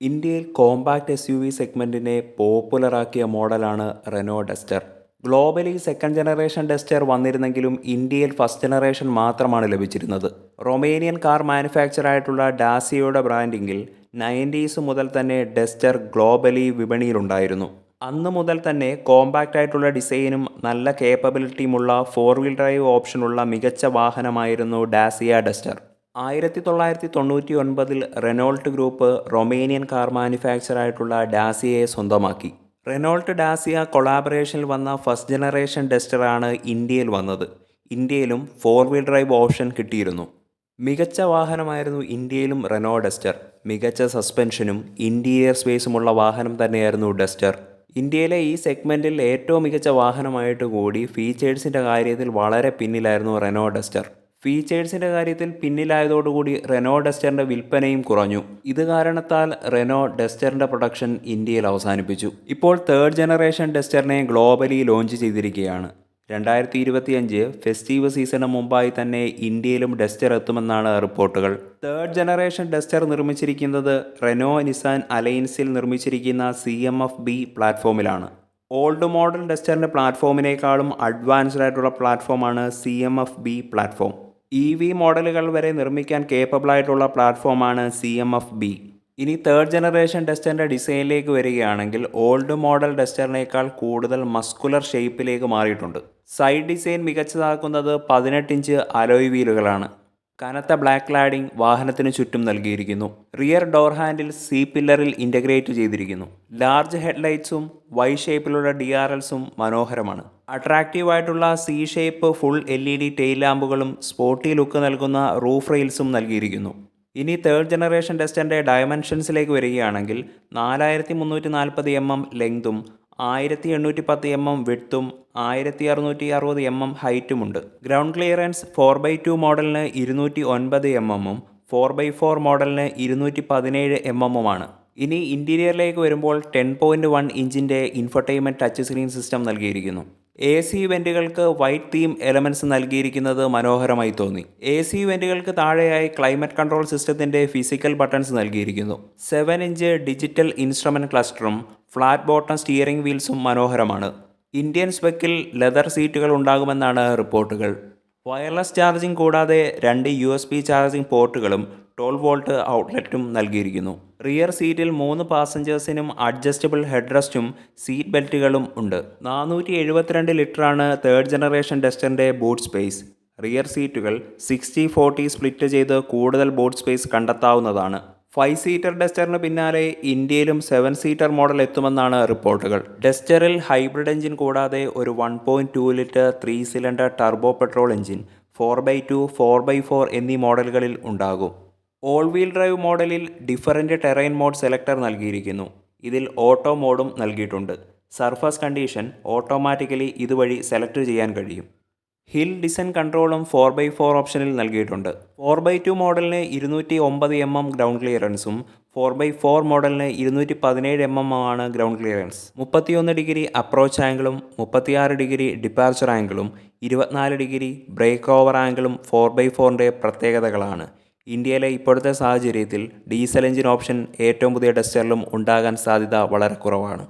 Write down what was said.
ഇന്ത്യയിൽ compact S U V സെഗ്മെന്റിനെ പോപ്പുലറാക്കിയ മോഡലാണ് Renault Duster globally second generation Duster വന്നിരുന്നെങ്കിലും ഇന്ത്യയിൽ ഫസ്റ്റ് ജനറേഷൻ മാത്രമാണ് ലഭിച്ചിരുന്നത്. റൊമേനിയൻ കാർ മാനുഫാക്ചറായിട്ടുള്ള ഡാസിയയുടെ ബ്രാൻഡിങ്ങിൽ നയന്റീസ് മുതൽ തന്നെ ഡസ്റ്റർ ഗ്ലോബലി വിപണിയിലുണ്ടായിരുന്നു. അന്ന് മുതൽ തന്നെ കോമ്പാക്റ്റ് ആയിട്ടുള്ള ഡിസൈനും നല്ല കേപ്പബിലിറ്റിയുമുള്ള ഫോർ വീൽ ഡ്രൈവ് ഓപ്ഷനുള്ള മികച്ച വാഹനമായിരുന്നു ഡാസിയ ഡസ്റ്റർ ആയിരത്തി തൊള്ളായിരത്തി തൊണ്ണൂറ്റി ഒൻപതിൽ റെനോൾട്ട് ഗ്രൂപ്പ് റൊമേനിയൻ കാർ മാനുഫാക്ചറായിട്ടുള്ള ഡാസിയയെ സ്വന്തമാക്കി. റെനോൾട്ട് ഡാസിയ കൊളാബറേഷനിൽ വന്ന ഫസ്റ്റ് ജനറേഷൻ ഡസ്റ്ററാണ് ഇന്ത്യയിൽ വന്നത്. ഇന്ത്യയിലും ഫോർ വീൽ ഡ്രൈവ് ഓപ്ഷൻ കിട്ടിയിരുന്നു. മികച്ച വാഹനമായിരുന്നു ഇന്ത്യയിലും റെനോ ഡസ്റ്റർ. മികച്ച സസ്പെൻഷനും ഇന്റീരിയർ സ്പേസുമുള്ള വാഹനം തന്നെയായിരുന്നു ഡസ്റ്റർ. ഇന്ത്യയിലെ ഈ സെഗ്മെന്റിൽ ഏറ്റവും മികച്ച വാഹനമായിട്ട് കൂടി ഫീച്ചേഴ്സിന്റെ കാര്യത്തിൽ വളരെ പിന്നിലായിരുന്നു റെനോ ഡസ്റ്റർ. ഫീച്ചേഴ്സിന്റെ കാര്യത്തിൽ പിന്നിലായതോടുകൂടി റെനോ ഡസ്റ്ററിന്റെ വിൽപ്പനയും കുറഞ്ഞു. ഇത് കാരണത്താൽ റെനോ ഡസ്റ്ററിന്റെ പ്രൊഡക്ഷൻ ഇന്ത്യയിൽ അവസാനിപ്പിച്ചു. ഇപ്പോൾ തേർഡ് ജനറേഷൻ ഡസ്റ്ററിനെ ഗ്ലോബലി ലോഞ്ച് ചെയ്തിരിക്കുകയാണ്. രണ്ടായിരത്തി ഇരുപത്തിയഞ്ച് ഫെസ്റ്റീവ് സീസണ് മുമ്പായി തന്നെ ഇന്ത്യയിലും ഡസ്റ്റർ എത്തുമെന്നാണ് റിപ്പോർട്ടുകൾ. തേർഡ് ജനറേഷൻ ഡസ്റ്റർ നിർമ്മിച്ചിരിക്കുന്നത് റെനോ നിസാൻ അലയൻസിൽ നിർമ്മിച്ചിരിക്കുന്ന സി എം എഫ് ബി പ്ലാറ്റ്ഫോമിലാണ്. ഓൾഡ് മോഡൽ ഡസ്റ്ററിന്റെ പ്ലാറ്റ്ഫോമിനേക്കാളും അഡ്വാൻസ്ഡ് ആയിട്ടുള്ള പ്ലാറ്റ്ഫോമാണ് C M F B platform. E V മോഡലുകൾ വരെ നിർമ്മിക്കാൻ കേപ്പബിൾ ആയിട്ടുള്ള പ്ലാറ്റ്ഫോമാണ് സി എം എഫ് ബി ഇനി തേർഡ് ജനറേഷൻ ഡസ്റ്ററിന്റെ ഡിസൈനിലേക്ക് വരികയാണെങ്കിൽ ഓൾഡ് മോഡൽ ഡസ്റ്ററിനേക്കാൾ കൂടുതൽ മസ്കുലർ ഷേപ്പിലേക്ക് മാറിയിട്ടുണ്ട്. സൈഡ് ഡിസൈൻ മികച്ചതാക്കുന്നത് പതിനെട്ട് ഇഞ്ച് അലോയ് വീലുകളാണ് കനത്ത ബ്ലാക്ക് ലാഡിംഗ് വാഹനത്തിന് ചുറ്റും നൽകിയിരിക്കുന്നു. റിയർ ഡോർ ഹാൻഡിൽ സി പില്ലറിൽ ഇന്റഗ്രേറ്റ് ചെയ്തിരിക്കുന്നു. ലാർജ് ഹെഡ്ലൈറ്റ്സും വൈ ഷേപ്പിലുള്ള ഡി ആർ എൽസും മനോഹരമാണ്. അട്രാക്റ്റീവ് ആയിട്ടുള്ള C shape full L E D tail ലാമ്പുകളും sporty look നൽകുന്ന റൂഫ് റെയിൽസും നൽകിയിരിക്കുന്നു. ഇനി തേർഡ് ജനറേഷൻ ടെസ്റ്റിന്റെ ഡയമെൻഷൻസിലേക്ക് വരികയാണെങ്കിൽ നാലായിരത്തി മുന്നൂറ്റി നാൽപ്പത് എം എം ലെങ്തും ആയിരത്തി എണ്ണൂറ്റി പത്ത് എം എം വിഡ്ത്തും ആയിരത്തി അറുന്നൂറ്റി അറുപത് M M ഹൈറ്റുമുണ്ട്. Ground clearance four by two മോഡലിന് ഇരുന്നൂറ്റി ഒൻപത് എം എമ്മും ഫോർ ബൈ ഫോർ മോഡലിന് ഇരുന്നൂറ്റി പതിനേഴ് എം എമ്മുമാണ്. ഇനി ഇന്റീരിയറിലേക്ക് വരുമ്പോൾ ടെൻ പോയിന്റ് വൺ ഇഞ്ചിന്റെ ഇൻഫർടൈൻമെന്റ് ടച്ച് സ്ക്രീൻ സിസ്റ്റം നൽകിയിരിക്കുന്നു. എ സി വെന്റുകൾക്ക് വൈറ്റ് തീം എലമെന്റ്സ് നൽകിയിരിക്കുന്നത് മനോഹരമായി തോന്നി. എ സി വെന്റുകൾക്ക് താഴെയായി ക്ലൈമറ്റ് കൺട്രോൾ സിസ്റ്റത്തിന്റെ ഫിസിക്കൽ ബട്ടൺസ് നൽകിയിരിക്കുന്നു. സെവൻ ഇഞ്ച് ഡിജിറ്റൽ ഇൻസ്ട്രുമെന്റ് ക്ലസ്റ്ററും ഫ്ലാറ്റ് ബോട്ടം സ്റ്റിയറിംഗ് വീൽസും മനോഹരമാണ്. ഇന്ത്യൻ സ്പെക്കിൽ ലെതർ സീറ്റുകൾ ഉണ്ടാകുമെന്നാണ് റിപ്പോർട്ടുകൾ. വയർലെസ് ചാർജിംഗ് കൂടാതെ രണ്ട് യു എസ് ബി ചാർജിംഗ് പോർട്ടുകളും ട്വൽവ് വോൾട്ട് ഔട്ട്ലെറ്റും നൽകിയിരിക്കുന്നു. റിയർ സീറ്റിൽ മൂന്ന് പാസഞ്ചേഴ്സിനും അഡ്ജസ്റ്റബിൾ ഹെഡ്റസ്റ്റും സീറ്റ് ബെൽറ്റുകളും ഉണ്ട്. നാനൂറ്റി എഴുപത്തിരണ്ട് ലിറ്ററാണ് തേർഡ് ജനറേഷൻ ഡസ്റ്ററിന്റെ ബൂട്ട് സ്പേസ്. റിയർ സീറ്റുകൾ സിക്സ്റ്റി ഫോർട്ടി സ്പ്ലിറ്റ് ചെയ്ത് കൂടുതൽ ബോട്ട് സ്പേസ് കണ്ടെത്താവുന്നതാണ്. ഫൈവ് സീറ്റർ ഡസ്റ്ററിന് പിന്നാലെ ഇന്ത്യയിലും സെവൻ സീറ്റർ മോഡൽ എത്തുമെന്നാണ് റിപ്പോർട്ടുകൾ. ഡസ്റ്ററിൽ ഹൈബ്രിഡ് എഞ്ചിൻ കൂടാതെ ഒരു one point two litre three cylinder turbo petrol engine four by two four by four എന്നീ മോഡലുകളിൽ ഉണ്ടാകും. ഓൾ വീൽ ഡ്രൈവ് മോഡലിൽ ഡിഫറന്റ് ടെറൈൻ മോഡ് സെലക്ടർ നൽകിയിരിക്കുന്നു. ഇതിൽ ഓട്ടോ മോഡും നൽകിയിട്ടുണ്ട്. സർഫസ് കണ്ടീഷൻ ഓട്ടോമാറ്റിക്കലി ഇതുവഴി സെലക്ട് ചെയ്യാൻ കഴിയും. ഹിൽ ഡിസൈൻ കൺട്രോളും ഫോർ ബൈ ഫോർ ഓപ്ഷനിൽ നൽകിയിട്ടുണ്ട്. ഫോർ ബൈ ടു മോഡലിന് ഇരുന്നൂറ്റി ഒമ്പത് എം എം ഗ്രൗണ്ട് ക്ലിയറൻസും ഫോർ ബൈ ഫോർ മോഡലിന് ഇരുന്നൂറ്റി പതിനേഴ് എം എം ആണ് ഗ്രൗണ്ട് ക്ലിയറൻസ്. മുപ്പത്തിയൊന്ന് ഡിഗ്രി അപ്രോച്ച് ആംഗിളും മുപ്പത്തിയാറ് ഡിഗ്രി ഡിപ്പാർച്ചർ ആംഗിളും ഇരുപത്തിനാല് ഡിഗ്രി ബ്രേക്ക് ഓവർ ആംഗിളും ഫോർ ബൈ ഫോറിന്റെ പ്രത്യേകതകളാണ്. ഇന്ത്യയിലെ ഇപ്പോഴത്തെ സാഹചര്യത്തിൽ ഡീസൽ എഞ്ചിൻ ഓപ്ഷൻ ഏറ്റവും പുതിയ ടെസ്റ്ററിലും ഉണ്ടാകാൻ സാധ്യത വളരെ കുറവാണ്.